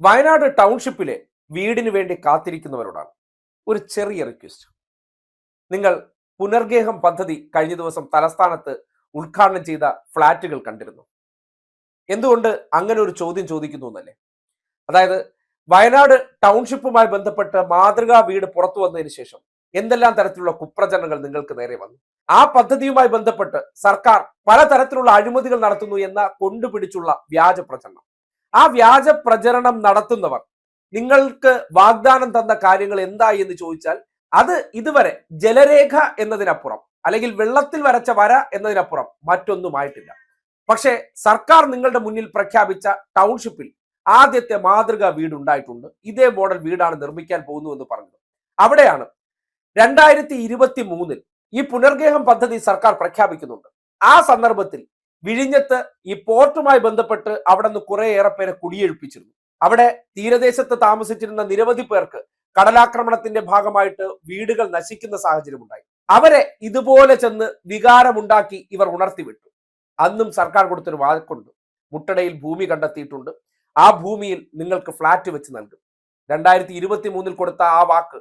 വയനാട് ടൗൺഷിപ്പിലെ വീടിന് വേണ്ടി കാത്തിരിക്കുന്നവരോടാണ് ഒരു ചെറിയ റിക്വസ്റ്റ് നിങ്ങൾ പുനർഗേഹം പദ്ധതി കഴിഞ്ഞ ദിവസം തലസ്ഥാനത്ത് ഉദ്ഘാടനം ചെയ്ത ഫ്ളാറ്റുകൾ കണ്ടിരുന്നു. എന്തുകൊണ്ട് അങ്ങനെ ഒരു ചോദ്യം ചോദിക്കുന്നു എന്നല്ലേ? അതായത് വയനാട് ടൗൺഷിപ്പുമായി ബന്ധപ്പെട്ട് മാതൃകാ വീട് പുറത്തു വന്നതിന് ശേഷം എന്തെല്ലാം തരത്തിലുള്ള കുപ്രചരണങ്ങൾ നിങ്ങൾക്ക് നേരെ വന്നു? ആ പദ്ധതിയുമായി ബന്ധപ്പെട്ട് സർക്കാർ പലതരത്തിലുള്ള അഴിമതികൾ നടത്തുന്നു എന്ന കൊണ്ടുപിടിച്ചുള്ള വ്യാജ പ്രചരണം. ആ വ്യാജ പ്രചരണം നടത്തുന്നവർ നിങ്ങൾക്ക് വാഗ്ദാനം തന്ന കാര്യങ്ങൾ എന്തായി എന്ന് ചോദിച്ചാൽ അത് ഇതുവരെ ജലരേഖ എന്നതിനപ്പുറം അല്ലെങ്കിൽ വെള്ളത്തിൽ വരച്ച വര എന്നതിനപ്പുറം മറ്റൊന്നുമായിട്ടില്ല. പക്ഷേ സർക്കാർ നിങ്ങളുടെ മുന്നിൽ പ്രഖ്യാപിച്ച ടൗൺഷിപ്പിൽ ആദ്യത്തെ മാതൃകാ വീട് ഉണ്ടായിട്ടുണ്ട് ഇതേ മോഡൽ വീടാണ് നിർമ്മിക്കാൻ പോകുന്നു എന്ന് പറഞ്ഞത് അവിടെയാണ് രണ്ടായിരത്തി ഇരുപത്തി മൂന്നിൽ ഈ പുനർഗേഹം പദ്ധതി സർക്കാർ പ്രഖ്യാപിക്കുന്നുണ്ട്. ആ സന്ദർഭത്തിൽ വിഴിഞ്ഞത്ത് ഈ പോർട്ടുമായി ബന്ധപ്പെട്ട് അവിടെ നിന്ന് ഏറെ പേരെ കുടിയൊഴിപ്പിച്ചിരുന്നു. അവിടെ തീരദേശത്ത് താമസിച്ചിരുന്ന നിരവധി പേർക്ക് കടലാക്രമണത്തിന്റെ ഭാഗമായിട്ട് വീടുകൾ നശിക്കുന്ന സാഹചര്യം ഉണ്ടായി അവരെ ഇതുപോലെ ചെന്ന് വികാരമുണ്ടാക്കി ഇവർ ഉണർത്തിവിട്ടു. അന്നും സർക്കാർ കൊടുത്തൊരു വാക്കുണ്ട്. മുട്ടടയിൽ ഭൂമി കണ്ടെത്തിയിട്ടുണ്ട്. ആ ഭൂമിയിൽ നിങ്ങൾക്ക് ഫ്ളാറ്റ് വെച്ച് നൽകും. രണ്ടായിരത്തി ഇരുപത്തി മൂന്നിൽ കൊടുത്ത ആ വാക്ക്